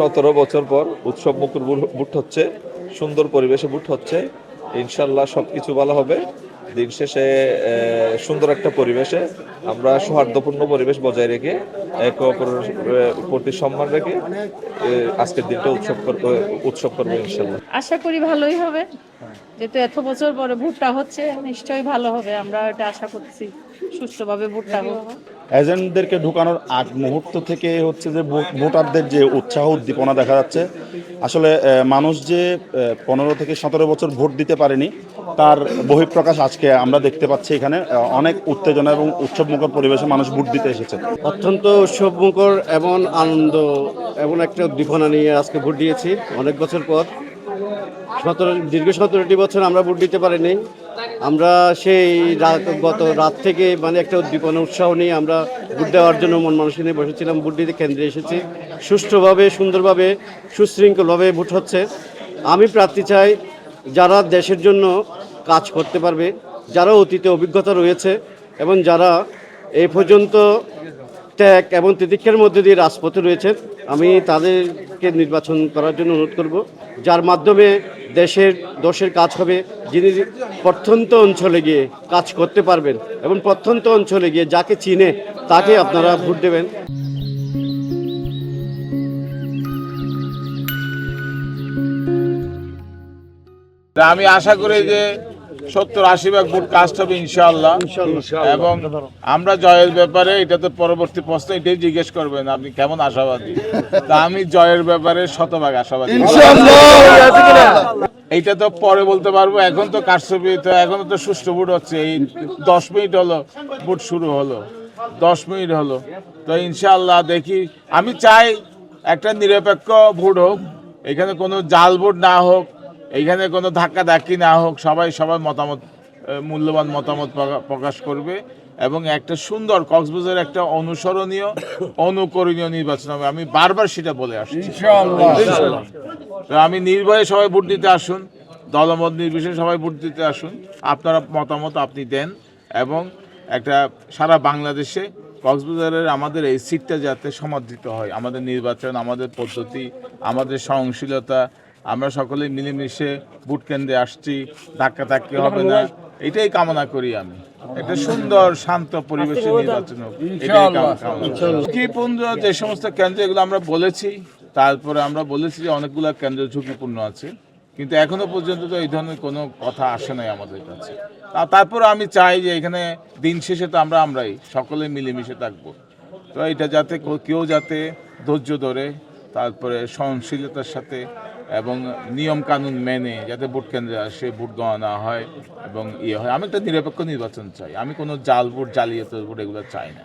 সতেরো বছর পর উৎসব মুখর বুট হচ্ছে, সুন্দর পরিবেশে বুট হচ্ছে। ইনশাল্লাহ সবকিছু ভালো হবে। দিন শেষে সুন্দর একটা পরিবেশে আমরা সৌহার্দ্যপূর্ণ পরিবেশ বজায় রেখে, একে অপরের প্রতি সম্মান রেখে আজকের দিনটা উৎসব উৎসব করব ইনশাল্লাহ। আশা করি ভালোই হবে। যেহেতু এত বছর পরে ভোটটা হচ্ছে, নিশ্চয়ই ভালো হবে। আমরা এটা আশা করছি সুস্থভাবে ভোটটা হোক। এজেন্টদেরকে ঢুকানোর আগ মুহূর্ত থেকে হচ্ছে যে ভোট- ভোটারদের যে উৎসাহ, উদ্দীপনা দেখা যাচ্ছে। আসলে মানুষ যে পনেরো থেকে সতেরো বছর ভোট দিতে পারেনি, তার বহিঃপ্রকাশ আজকে আমরা দেখতে পাচ্ছি এখানে। অনেক উত্তেজনা এবং উৎসবমুখর পরিবেশে মানুষ ভোট দিতে এসেছে। অত্যন্ত উৎসবমুখর এবং আনন্দ, এমন একটা উদ্দীপনা নিয়ে আজকে ভোট দিয়েছি। অনেক বছর পর সতেরো, দীর্ঘ সতেরোটি বছর আমরা ভোট দিতে পারিনি। আমরা সেই রাত, গত রাত থেকে মানে একটা উদ্দীপনা, উৎসাহ নিয়ে আমরা ভোট দেওয়ার জন্য মন মানুষ নিয়ে বসেছিলাম, ভোট দিতে কেন্দ্রে এসেছি। সুষ্ঠুভাবে, সুন্দরভাবে, সুশৃঙ্খলভাবে ভোট হচ্ছে। আমি প্রার্থী চাই যারা দেশের জন্য কাজ করতে পারবে, যারা অতীতে অভিজ্ঞতা রয়েছে এবং যারা এ পর্যন্ত ত্যাগ এবং তিতিক্ষার মধ্যে দিয়ে রাজপথে রয়েছেন, আমি তাদেরকে নির্বাচন করার জন্য অনুরোধ করব, যার মাধ্যমে দেশের দোষের কাজ হবে। যিনি প্রত্যন্ত অঞ্চলে গিয়ে কাজ করতে পারবেন এবং প্রত্যন্ত অঞ্চলে গিয়ে যাকে চিনে তাকে আপনারা ভোট দেবেন। আমি আশা করি যে সত্তর আশি ভাগ ভোট কাস্ট হবে ইনশাআল্লাহ। এবং আমরা জয়ের ব্যাপারে এটা তো পরবর্তী প্রশ্ন এটাই জিজ্ঞেস করবেন আপনি কেমন আশাবাদী? তা আমি জয়ের ব্যাপারে শতভাগ আশাবাদী। এইটা তো পরে বলতে পারব এখন তো কারসবি তো এখন তো সুষ্ঠু ভোট হচ্ছে এই দশ মিনিট হলো ভোট শুরু হলো দশ মিনিট হলো। তো ইনশাআল্লাহ দেখি আমি চাই একটা নিরপেক্ষ ভোট হোক এখানে কোনো জাল ভোট না হোক এইখানে কোনো ধাক্কা ধাক্কি না হোক সবাই সবার মতামত মূল্যবান মতামত প্রকা- প্রকাশ করবে এবং একটা সুন্দর কক্সবাজার একটা অনুসরণীয় অনুকরণীয় নির্বাচন হবে। আমি বারবার সেটা বলে আসছি। আমি নির্ভয়ে সবাই ভোট দিতে আসুন দলমত নির্বিশেষে সবাই ভোট দিতে আসুন আপনারা মতামত আপনি দেন এবং একটা সারা বাংলাদেশে কক্সবাজারের আমাদের এই সিটটা যাতে সমাদৃত হয় আমাদের নির্বাচন আমাদের পদ্ধতি আমাদের সহনশীলতা আমরা সকলে মিলেমিশে ভোট কেন্দ্রে আসছি ধাক্কা ধাক্কি হবে না। এটাই কামনা করি আমি। একটা সুন্দর শান্ত পরিবেশে নির্বাচন করি। ঝুঁকিপূর্ণ যে সমস্ত কেন্দ্র এগুলো আমরা বলেছি তারপরে আমরা বলেছি যে অনেকগুলো কেন্দ্র ঝুঁকিপূর্ণ আছে। কিন্তু এখনও পর্যন্ত তো এই ধরনের কোনো কথা আসে নাই আমাদের কাছে। তা- তারপরে আমি চাই যে এখানে দিন শেষে তো আমরা আমরাই সকলে মিলেমিশে থাকব। তো এটা যাতে কেউ- কেউ যাতে ধৈর্য ধরে তারপরে সহনশীলতার সাথে এবং নিয়ম কানুন মেনে যাতে ভোট কেন্দ্রে আসে, ভোট গণনা হয় এবং ইয়ে হয়। আমি একটা নিরপেক্ষ নির্বাচন চাই। আমি কোনো জাল ভোট, জালিয়াত ভোট এগুলো চাই না।